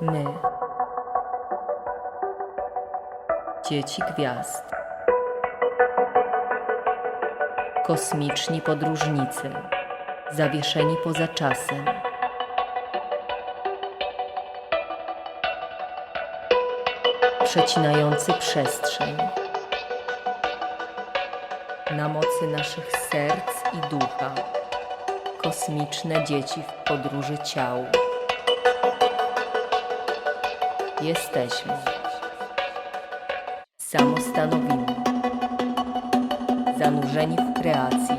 My. Dzieci gwiazd. Kosmiczni podróżnicy, zawieszeni poza czasem. Przecinający przestrzeń. Na mocy naszych serc i ducha. Kosmiczne dzieci w podróży ciał. Jesteśmy. Samostanowimy. Zanurzeni w kreacji.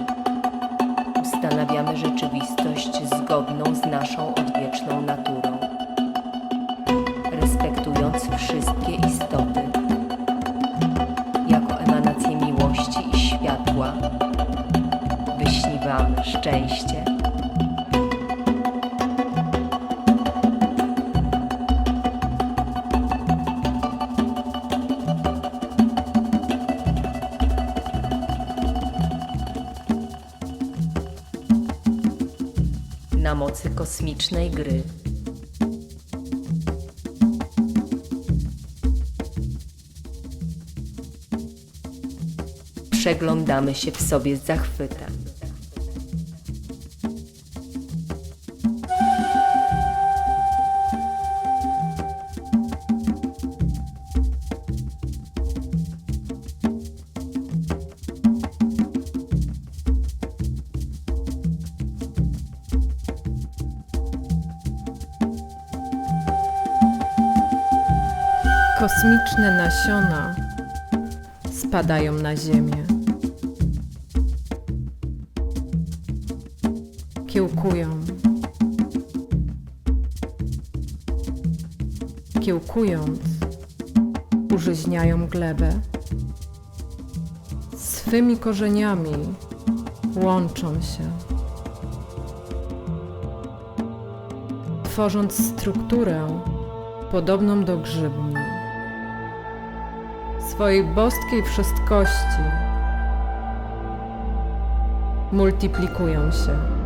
Ustanawiamy rzeczywistość zgodną z naszą odwieczną naturą. Wszystkie istoty. Jako emanację miłości i światła. Wyśniwamy szczęście. na mocy kosmicznej gry. Przeglądamy się w sobie z zachwytem. Kosmiczne nasiona spadają na Ziemię. Kiełkują. Kiełkując, użyźniają glebę. Swymi korzeniami łączą się. Tworząc strukturę podobną do grzybni. Swojej boskiej wszystkości multiplikują się.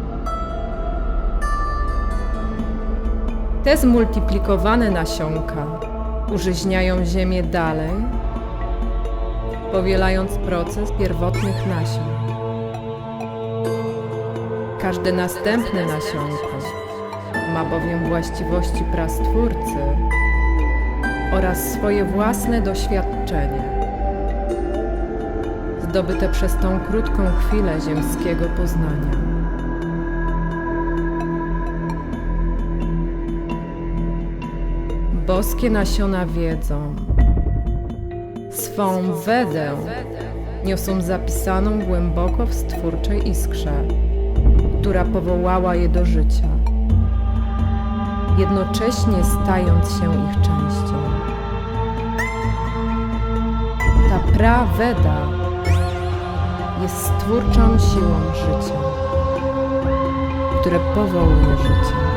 Te zmultiplikowane nasionka użyźniają ziemię dalej, powielając proces pierwotnych nasion. Każde następne nasionko ma bowiem właściwości prastwórcy oraz swoje własne doświadczenie, zdobyte przez tą krótką chwilę ziemskiego poznania. Boskie nasiona wiedzą, swą wedę niosą zapisaną głęboko w stwórczej iskrze, która powołała je do życia jednocześnie stając się ich częścią. Ta praweda jest stwórczą siłą życia, które powołuje życie.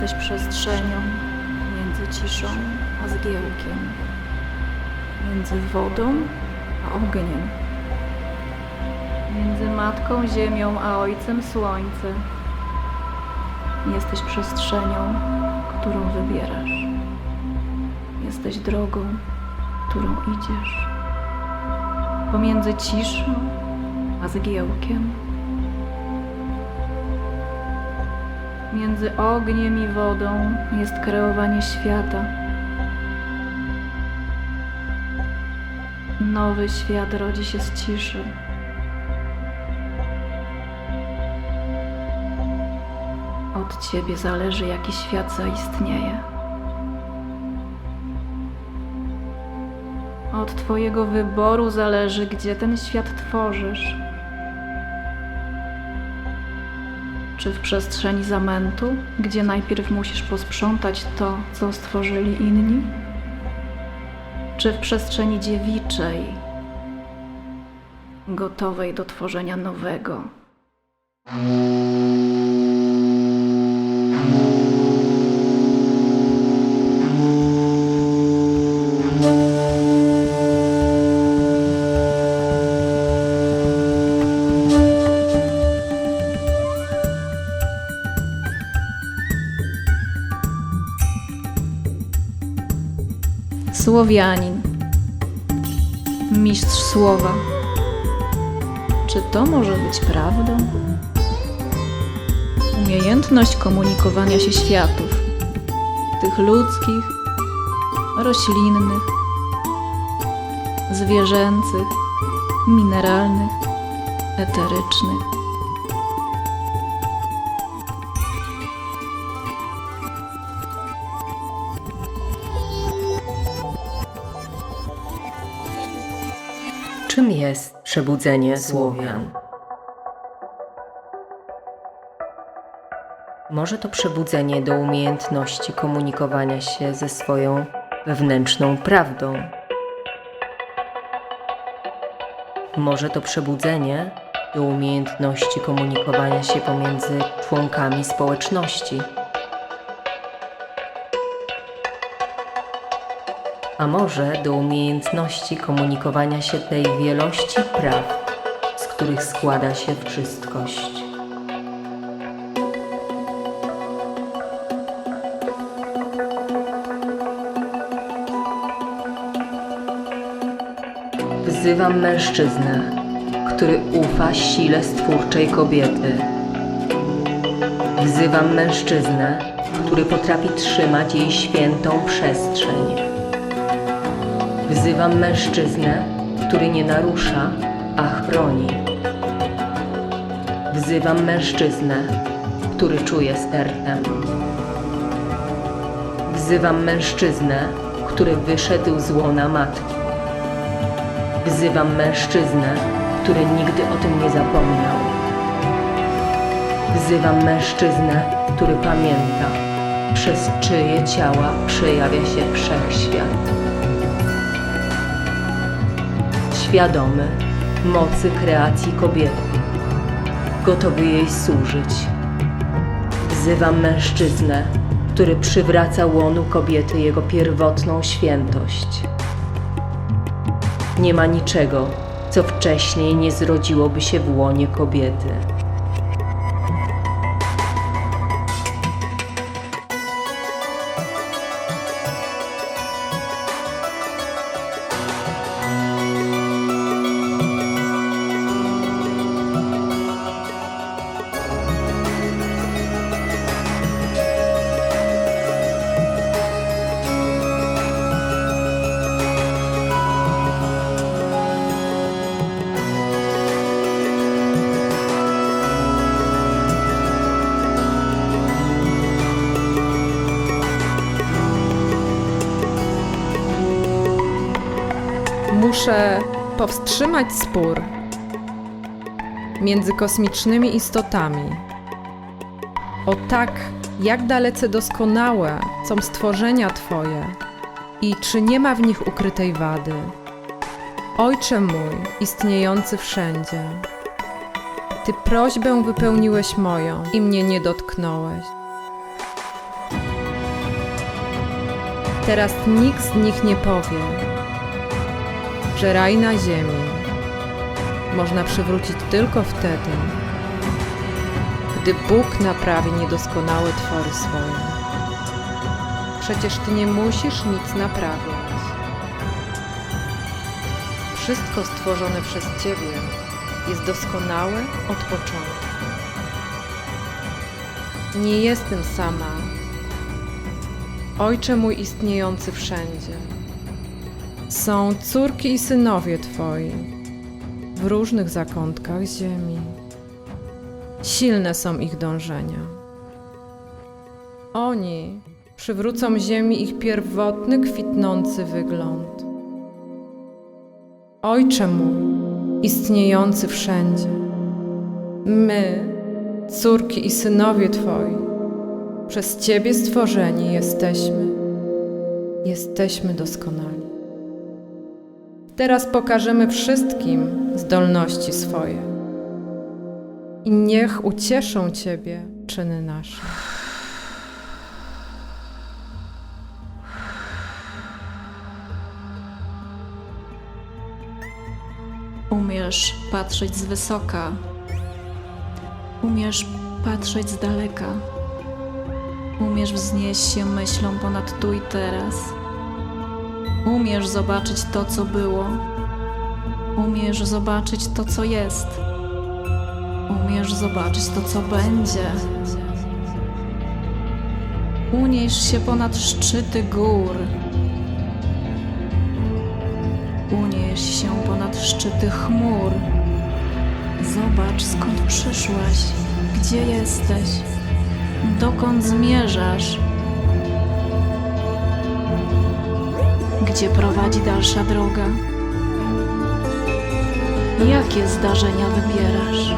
Jesteś przestrzenią między ciszą a zgiełkiem, między wodą a ogniem, między Matką Ziemią a Ojcem Słońce. Jesteś przestrzenią, którą wybierasz. Jesteś drogą, którą idziesz. Pomiędzy ciszą a zgiełkiem. Między ogniem i wodą jest kreowanie świata. Nowy świat rodzi się z ciszy. Od ciebie zależy, jaki świat zaistnieje. Od Twojego wyboru zależy, gdzie ten świat tworzysz. Czy w przestrzeni zamętu, gdzie najpierw musisz posprzątać to, co stworzyli inni? Czy w przestrzeni dziewiczej, gotowej do tworzenia nowego? Słowianin, mistrz słowa. Czy to może być prawdą? Umiejętność komunikowania się światów, tych ludzkich, roślinnych, zwierzęcych, mineralnych, eterycznych. Przebudzenie Słowian? Może to przebudzenie do umiejętności komunikowania się ze swoją wewnętrzną prawdą. Może to przebudzenie do umiejętności komunikowania się pomiędzy członkami społeczności. A może do umiejętności komunikowania się tej wielości praw, z których składa się wszystkość. Wzywam mężczyznę, który ufa sile stwórczej kobiety. Wzywam mężczyznę, który potrafi trzymać jej świętą przestrzeń. Wzywam mężczyznę, który nie narusza, a chroni. Wzywam mężczyznę, który czuje stertem. Wzywam mężczyznę, który wyszedł z łona matki. Wzywam mężczyznę, który nigdy o tym nie zapomniał. Wzywam mężczyznę, który pamięta, przez czyje ciała przejawia się wszechświat świadomy mocy kreacji kobiety, gotowy jej służyć. Wzywam mężczyznę, który przywraca łonu kobiety jego pierwotną świętość. Nie ma niczego, co wcześniej nie zrodziłoby się w łonie kobiety. Muszę powstrzymać spór między kosmicznymi istotami. O tak, jak dalece doskonałe są stworzenia Twoje i czy nie ma w nich ukrytej wady. Ojcze mój, istniejący wszędzie, Ty prośbę wypełniłeś moją i mnie nie dotknąłeś. Teraz nikt z nich nie powie, że raj na ziemi można przywrócić tylko wtedy, gdy Bóg naprawi niedoskonałe twory swoje. Przecież Ty nie musisz nic naprawiać. Wszystko stworzone przez Ciebie jest doskonałe od początku. Nie jestem sama. Ojcze mój istniejący wszędzie. Są córki i synowie Twoi w różnych zakątkach ziemi. Silne są ich dążenia. Oni przywrócą ziemi ich pierwotny, kwitnący wygląd. Ojcze mój, istniejący wszędzie, my, córki i synowie Twoi, przez Ciebie stworzeni jesteśmy. Jesteśmy doskonali. Teraz pokażemy wszystkim zdolności swoje. I niech ucieszą Ciebie czyny nasze. Umiesz patrzeć z wysoka. Umiesz patrzeć z daleka. Umiesz wznieść się myślą ponad tu i teraz. Umiesz zobaczyć to, co było. Umiesz zobaczyć to, co jest. Umiesz zobaczyć to, co będzie. Unieś się ponad szczyty gór. Unieś się ponad szczyty chmur. Zobacz, skąd przyszłaś, gdzie jesteś, dokąd zmierzasz, gdzie prowadzi dalsza droga. Jakie zdarzenia wybierasz?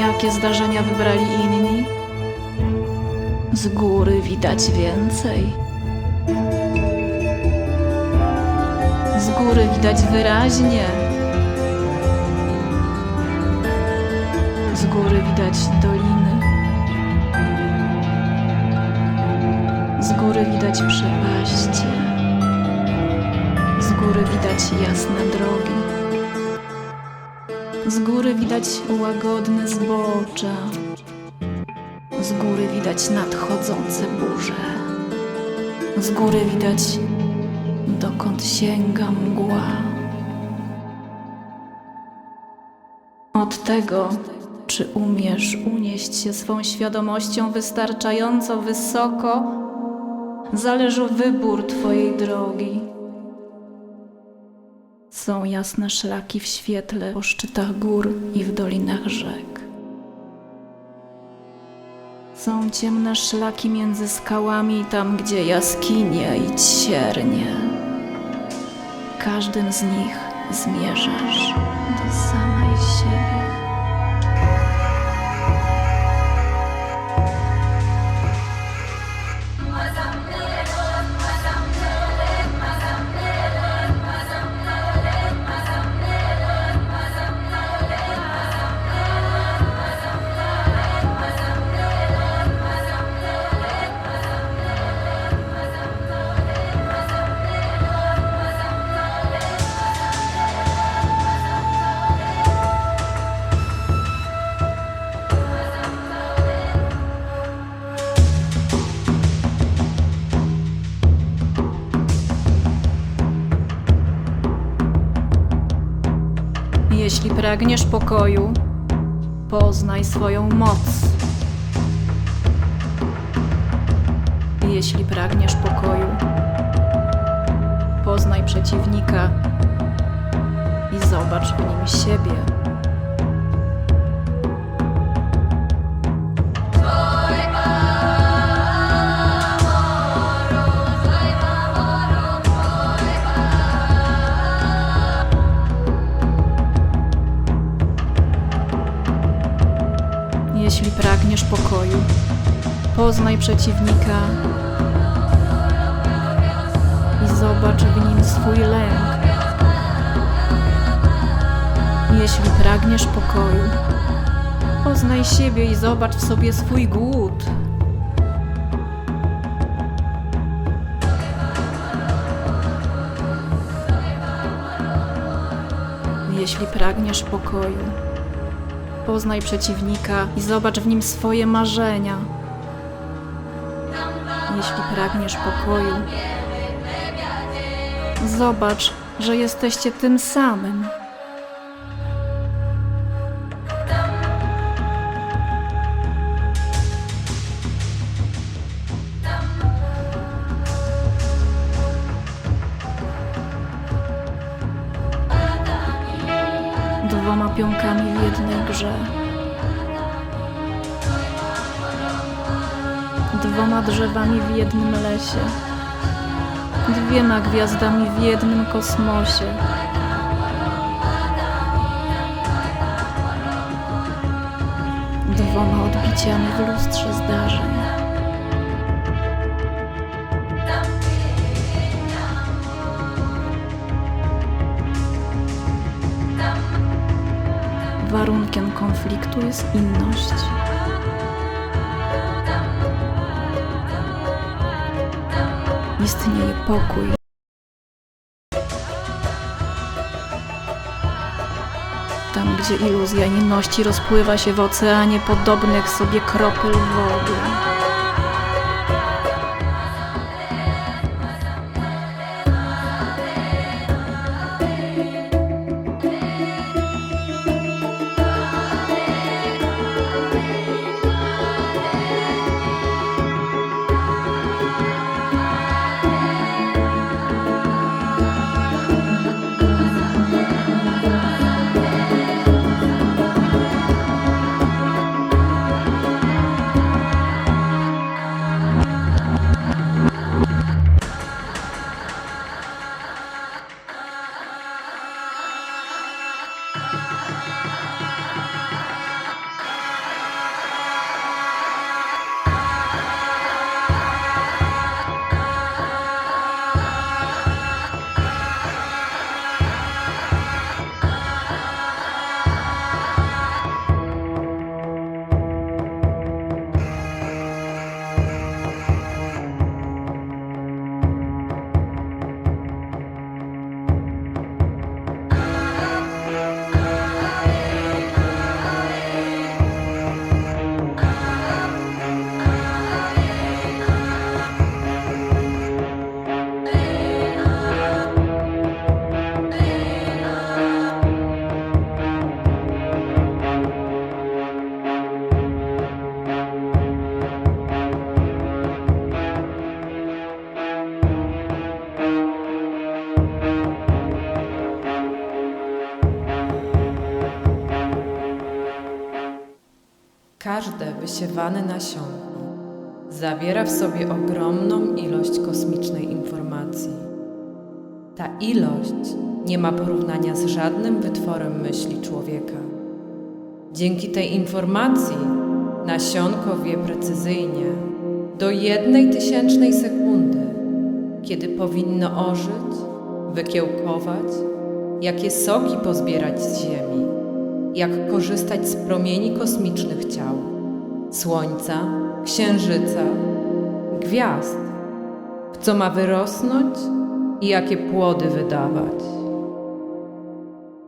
Jakie zdarzenia wybrali inni? Z góry widać więcej. Z góry widać wyraźnie. Z góry widać doliny. Góry widać przepaście. Z góry widać jasne drogi. Z góry widać łagodne zbocze. Z góry widać nadchodzące burze. Z góry widać dokąd sięga mgła. Od tego, czy umiesz unieść się swą świadomością wystarczająco wysoko, zależy wybór Twojej drogi. Są jasne szlaki w świetle po szczytach gór i w dolinach rzek. Są ciemne szlaki między skałami, tam gdzie jaskinie i ciernie. Każdym z nich zmierzasz do samej Jeśli pragniesz pokoju, poznaj swoją moc. Jeśli pragniesz pokoju, poznaj przeciwnika i zobacz w nim siebie. Jeśli pragniesz pokoju, poznaj przeciwnika i zobacz w nim swój lęk. Jeśli pragniesz pokoju, poznaj siebie i zobacz w sobie swój głód. Jeśli pragniesz pokoju, Poznaj przeciwnika i zobacz w nim swoje marzenia. Jeśli pragniesz pokoju, zobacz, że jesteście tym samym. W jednym lesie. dwiema gwiazdami w jednym kosmosie. Dwoma odbiciami w lustrze zdarzeń. Warunkiem konfliktu jest inność. Istnieje pokój. Tam, gdzie iluzja inności rozpływa się w oceanie podobnych sobie kropel wody. Każde wysiewane nasionko zawiera w sobie ogromną ilość kosmicznej informacji. Ta ilość nie ma porównania z żadnym wytworem myśli człowieka. Dzięki tej informacji nasionko wie precyzyjnie, do jednej tysięcznej sekundy, kiedy powinno ożyć, wykiełkować, jakie soki pozbierać z ziemi, jak korzystać z promieni kosmicznych ciał, słońca, księżyca, gwiazd, w co ma wyrosnąć i jakie płody wydawać.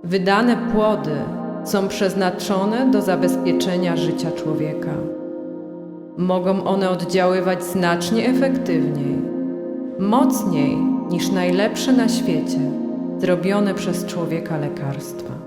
Wydane płody są przeznaczone do zabezpieczenia życia człowieka. Mogą one oddziaływać znacznie efektywniej, mocniej niż najlepsze na świecie zrobione przez człowieka lekarstwa.